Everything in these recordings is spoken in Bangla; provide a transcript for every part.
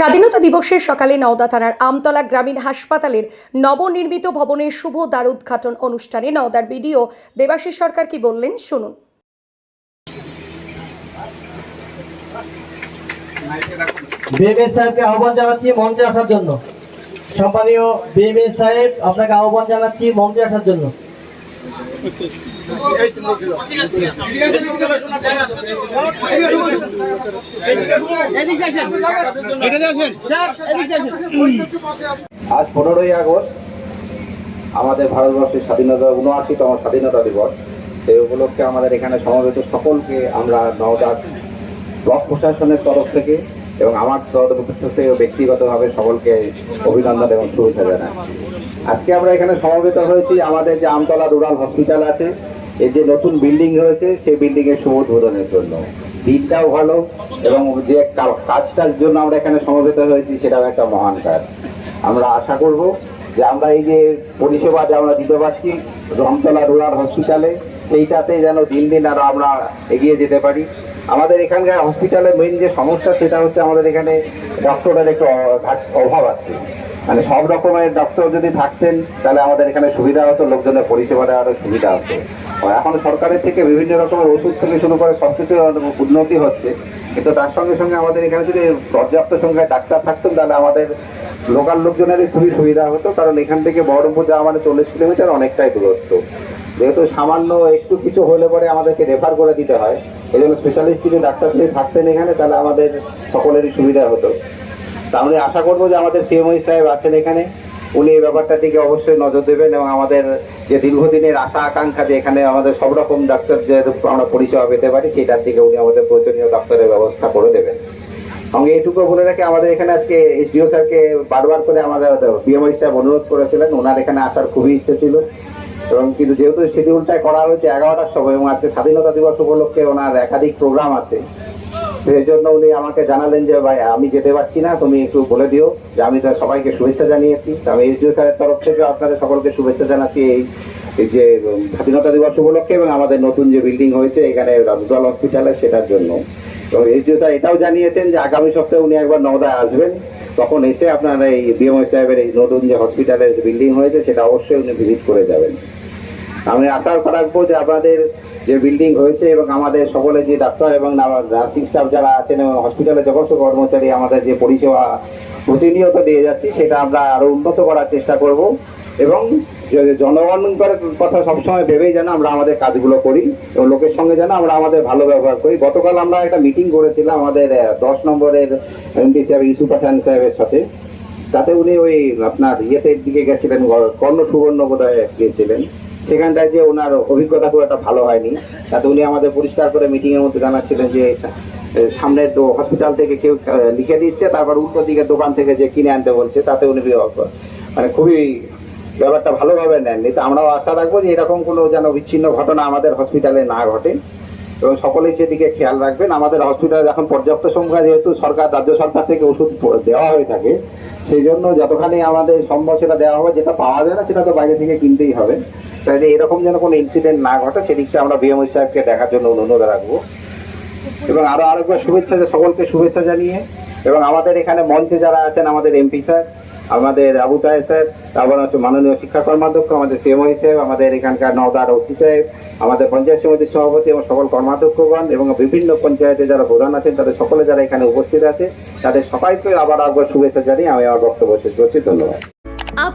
স্বাধীনতা দিবসের সকালে নওদা থানার আমতলা গ্রামীণ হাসপাতালের নবনির্মিত ভবনের শুভ দ্বারোদ্ঘাটন অনুষ্ঠানে নওদার বিডিও দেবাশিস সরকার কি বললেন, শুনুন। সাহেবকে আহ্বান জানাচ্ছি মঞ্চে আসার জন্য। সম্মানীয় বিএমএস সাহেব, আপনাকে আহ্বান জানাচ্ছি মঞ্চে আসার জন্য। আজ পনেরোই আগস্ট, আমাদের ভারতবর্ষের স্বাধীনতা, উনআশিতম স্বাধীনতা দিবস। সেই উপলক্ষে আমাদের এখানে সমবেত সকলকে আমরা নওদা ব্লক প্রশাসনের তরফ থেকে এবং আমার তরফ থেকে ব্যক্তিগতভাবে সকলকে অভিনন্দন এবং শুভেচ্ছা জানাই। আজকে আমরা এখানে সমবেত হয়েছি। আমাদের যে আমতলা রুরাল হসপিটাল আছে এই যে নতুন বিল্ডিং হয়েছে সেই বিল্ডিং এর শুভ উদ্বোধনের জন্য। দিনটাও ভালো এবং যে কাজটার জন্য আমরা এখানে সমবেত হয়েছি, সেটাও একটা মহান কাজ। আমরা আশা করব যে আমরা এই যে পরিষেবা যে আমরা দিতে পারছি রমতলা রুরাল হসপিটালে, সেইটাতে যেন দিন দিন আরও আমরা এগিয়ে যেতে পারি। আমাদের এখানকার হসপিটালে মেইন যে সমস্যা, সেটা হচ্ছে আমাদের এখানে ডক্টরের একটু অভাব আছে। মানে সব রকমের ডক্টর যদি থাকতেন, তাহলে আমাদের এখানে সুবিধা হতো, লোকজনের পরিষেবাটা আরও সুবিধা হতো। এখন সরকারের থেকে বিভিন্ন রকমের ওষুধ থেকে শুরু করে সব কিছু উন্নতি হচ্ছে। কিন্তু তার সঙ্গে সঙ্গে আমাদের এখানে যদি পর্যাপ্ত সংখ্যায় ডাক্তার থাকতেন, তাহলে আমাদের লোকাল লোকজনেরই খুবই সুবিধা হতো, কারণ এখান থেকে বহরমপুর যাওয়া মানে চল্লিশ কিলোমিটার অনেকটাই দূরত্ব। যেহেতু সামান্য একটু কিছু হলে পরে আমাদেরকে রেফার করে দিতে হয়। এই জন্য স্পেশালিস্ট যদি ডাক্তার যদি থাকতেন এখানে, তাহলে আমাদের সকলেরই সুবিধা হতো। তা আমি আশা করব যে আমাদের সিএমআই সাহেব আছেন এখানে। উনি এই ব্যাপারটার দিকে অবশ্যই নজর দেবেন এবং আমাদের যে দীর্ঘদিনের আশা আকাঙ্ক্ষা যে এখানে আমাদের সব রকম ডাক্তার যে আমরা পরিষেবা পেতে পারি, সেটার দিকে উনি আমাদের প্রয়োজনীয় ডাক্তারের ব্যবস্থা করে দেবেন। সঙ্গে এটুকু বলে রাখি, আমাদের এখানে আজকে এসডিও স্যারকে বারবার করে আমাদের বিএমআই সাহেব অনুরোধ করেছিলেন। ওনার এখানে আসার খুবই ইচ্ছে ছিল। এবং কিন্তু যেহেতু শিডিউলটা করা হয়েছে এগারোটার সময় এবং আজকে স্বাধীনতা দিবস উপলক্ষে ওনার একাধিক প্রোগ্রাম আছে সেই জন্য উনি আমাকে জানালেন যে, ভাই, আমি যেতে পারছি না, তুমি একটু বলে দিও যে আমি তার সবাইকে শুভেচ্ছা জানিয়েছি। আমি এসডিও স্যারের তরফ থেকে আপনাদের সকলকে শুভেচ্ছা জানাচ্ছি এই যে স্বাধীনতা দিবস উপলক্ষে এবং আমাদের নতুন যে বিল্ডিং হয়েছে এখানে রুরাল হসপিটালে সেটার জন্য। এবং এসডিও স্যার এটাও জানিয়েছেন যে, আগামী সপ্তাহে উনি একবার নওদায় আসবেন। তখন এসে আপনার এই বিএমআই সাহেবের এই নতুন যে হসপিটালের বিল্ডিং হয়েছে সেটা অবশ্যই উনি ভিজিট করে যাবেন। আমি আশা রাখব যে আপনাদের যে বিল্ডিং হয়েছে এবং আমাদের সকলে যে ডাক্তার এবং নার্সিং স্টাফ যারা আছেন এবং হসপিটালে যথেষ্ট কর্মচারী আমাদের যে পরিষেবা প্রতিনিয়ত দিয়ে যাচ্ছি, সেটা আমরা আরও উন্নত করার চেষ্টা করব এবং জনগণের কথা সবসময় ভেবেই যেন আমরা আমাদের কাজগুলো করি এবং লোকের সঙ্গে যেন আমরা আমাদের ভালো ব্যবহার করি। গতকাল আমরা একটা মিটিং করেছিলাম আমাদের দশ নম্বরের এমপি সাহেব, ইউসুফ হাসান সাহেবের সাথে। তাতে উনি ওই আপনার ইয়েতে দিকে গেছিলেন, কর্ণ সুবর্ণ বোধহয় গিয়েছিলেন। সেখানটায় যে ওনার অভিজ্ঞতা খুব একটা ভালো হয়নি। তাতে উনি আমাদের পরিষ্কার করে মিটিং এর মধ্যে জানাচ্ছিলেন যে সামনে তো হসপিটাল থেকে কেউ লিখে দিচ্ছে, তারপর উল্টো দিকে দোকান থেকে যে কিনে আনতে বলছে, তাতে উনি মানে খুবই ব্যাপারটা ভালোভাবে নেননি। তো আমরাও আশা রাখব যে এরকম কোনো যেন বিচ্ছিন্ন ঘটনা আমাদের হসপিটালে না ঘটে। এবং সকলেই সেদিকে খেয়াল রাখবেন। আমাদের হসপিটালে এখন পর্যাপ্ত সংখ্যা যেহেতু সরকার, রাজ্য সরকার থেকে ওষুধ দেওয়া হয়ে থাকে, সেই জন্য যতখানি আমাদের সম্ভব সেটা দেওয়া হবে। যেটা পাওয়া যায় না, সেটা তো বাইরে থেকে কিনতেই হবে। তাই যে এরকম যেন কোনো ইনসিডেন্ট না ঘটে, সেদিকটা আমরা বিএমও সাহেবকে দেখার জন্য অনুরোধ রাখব। এবং আরও আরেকবার শুভেচ্ছা, সকলকে শুভেচ্ছা জানিয়ে, এবং আমাদের এখানে মঞ্চে যারা আছেন, আমাদের এমপি স্যার, আমাদের আবু তাহের স্যার, তারপর হচ্ছে মাননীয় শিক্ষা কর্মাধ্যক্ষ, আমাদের সিএমআই সাহেব, আমাদের এখানকার নওদার ওসি সাহেব, আমাদের পঞ্চায়েত সমিতির সভাপতি এবং সকল কর্মাধ্যক্ষগণ, এবং বিভিন্ন পঞ্চায়েতে যারা প্রধান আছেন, তাদের সকলে যারা এখানে উপস্থিত আছে, তাদের সবাইকে আবার একবার শুভেচ্ছা জানিয়ে আমি আমার বক্তব্য শেষ করছি। ধন্যবাদ।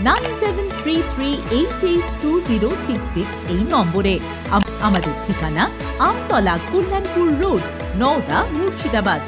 nine seven three three eight eight two zero six six এই নম্বরে। আমাদের ঠিকানা আমতলা কল্যাণপুর রোড, নওদা, মুর্শিদাবাদ।